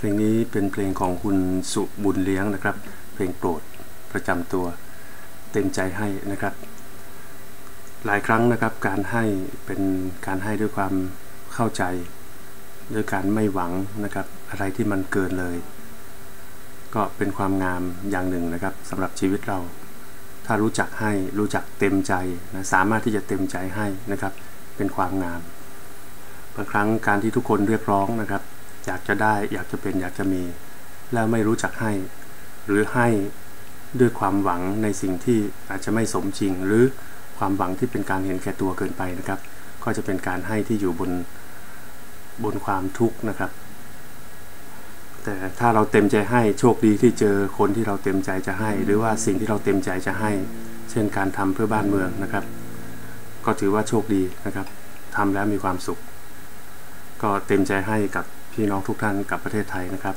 เพลงนี้เป็นเพลงของคุณสุบุญเลี้ยงนะครับ เพลงโปรดประจำตัว เต็มใจให้นะครับ หลายครั้งนะครับการให้เป็นการให้ด้วยความเข้าใจ ด้วยการไม่หวังนะครับ อะไรที่มันเกินเลย ก็เป็นความงามอย่างหนึ่งนะครับสำหรับชีวิตเรา ถ้ารู้จักให้รู้จักเต็มใจนะสามารถที่จะเต็มใจให้นะครับ เป็นความงามบางครั้งการที่ทุกคนเรียกร้องนะครับ อยากจะได้ อยากจะเป็นอยากจะมี แล้วไม่รู้จักให้ หรือให้ด้วยความหวังในสิ่งที่อาจจะไม่สมจริง หรือความหวังที่เป็นการเห็นแก่ตัวเกินไปนะครับ ก็จะเป็นการให้ที่อยู่บนบนความทุกข์นะครับ แต่ถ้าเราเต็มใจให้โชคดีที่เจอคนที่เราเต็มใจจะให้ หรือว่าสิ่งที่เราเต็มใจจะให้ เช่นการทำเพื่อบ้านเมืองนะครับ ก็ถือว่าโชคดีนะครับทำแล้วมีความสุข ก็เต็มใจให้กับ พี่น้องทุกท่านกับประเทศไทยนะครับ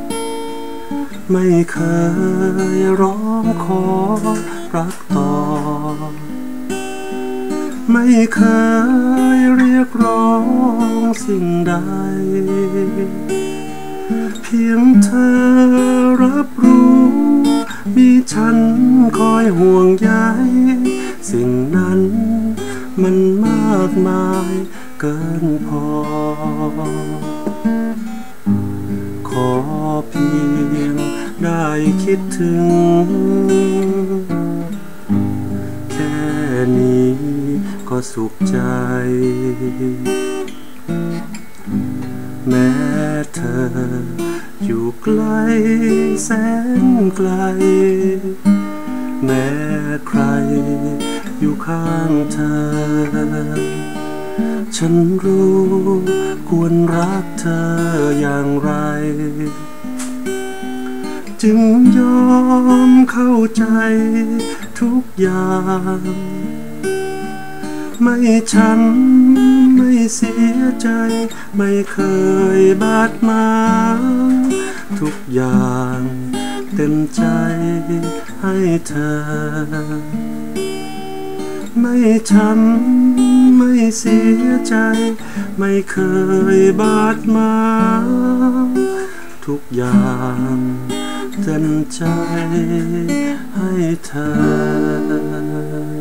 ไม่เคยร้องขอรักต่อ ไม่เคยเรียกร้องสิ่งใด เพียงเธอรับรู้ มีฉันคอยห่วงใยสิ่งนั้นมันมากมายเกินพอ ได้คิดถึง แค่นี้ก็สุขใจ แม้เธออยู่ไกลแสนไกล แม้ใครอยู่ข้างเธอฉันรู้ควรรักเธออย่างไร จึงยอมเข้าใจทุกอย่าง ไม่ช้ำไม่เสียใจ ไม่เคยบาดหมางทุกอย่าง เต็มใจให้เธอ ไม่ช้ำไม่เสียใจ ไม่เคยบาดหมางทุกอย่าง เต็มใจให้เธอ